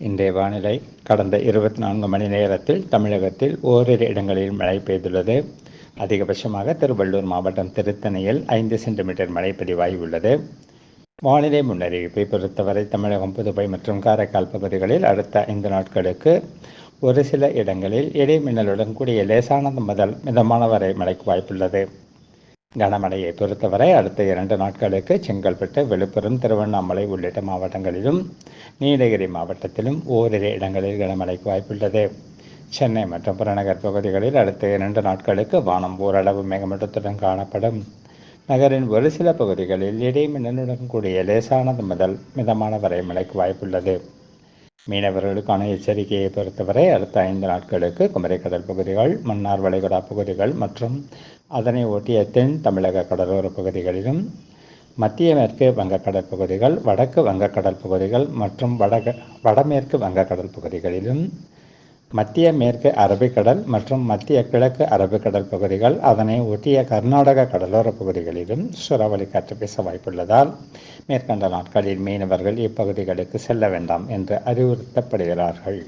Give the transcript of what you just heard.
இன்றைய வானிலை கடந்த இருபத்தி நான்கு மணி நேரத்தில் தமிழகத்தில் ஓரிரு இடங்களில் மழை பெய்துள்ளது. அதிகபட்சமாக திருவள்ளூர் மாவட்டம் திருத்தணியில் ஐந்து சென்டிமீட்டர் மழை பதிவாகியுள்ளது வானிலை முன்னறிவிப்பை பொறுத்தவரை தமிழகம் புதுவை மற்றும் காரைக்கால் பகுதிகளில் அடுத்த ஐந்து நாட்களுக்கு ஒரு சில இடங்களில் இடைமின்னலுடன் கூடிய லேசானது முதல் மிதமான வரை மழைக்கு வாய்ப்புள்ளது. கனமழையை பொறுத்தவரை அடுத்த இரண்டு நாட்களுக்கு செங்கல்பட்டு விழுப்புரம் திருவண்ணாமலை உள்ளிட்ட மாவட்டங்களிலும் நீலகிரி மாவட்டத்திலும் ஓரிரு இடங்களில் கனமழைக்கு வாய்ப்புள்ளது. சென்னை மற்றும் புறநகர் பகுதிகளில் அடுத்த இரண்டு நாட்களுக்கு வானம் ஓரளவு மேகமூட்டத்துடன் காணப்படும். நகரின் ஒரு சில பகுதிகளில் இடைமின்னலுடன் கூடிய லேசானது முதல் மிதமான வரை மழைக்கு வாய்ப்புள்ளது. மீனவர்களுக்கான எச்சரிக்கையை பொறுத்தவரை அடுத்த ஐந்து நாட்களுக்கு குமரிக்கடல் பகுதிகள் மன்னார் வளைகுடா பகுதிகள் மற்றும் அதனை ஒட்டிய தென் தமிழக கடலோர பகுதிகளிலும் மத்திய மேற்கு வங்கக்கடல் பகுதிகள் வடக்கு வங்கக்கடல் பகுதிகள் மற்றும் வடக வடமேற்கு வங்கக்கடல் பகுதிகளிலும் மத்திய மேற்கு அரபிக்கடல் மற்றும் மத்திய கிழக்கு அரபிக்கடல் பகுதிகள். அதனை ஒட்டிய கர்நாடக கடலோர பகுதிகளிலும் சுறாவளி காற்று வீச வாய்ப்புள்ளதால் மேற்கண்ட நாட்களில் மீனவர்கள் இப்பகுதிகளுக்கு செல்ல வேண்டாம் என்று அறிவுறுத்தப்படுகிறார்கள்.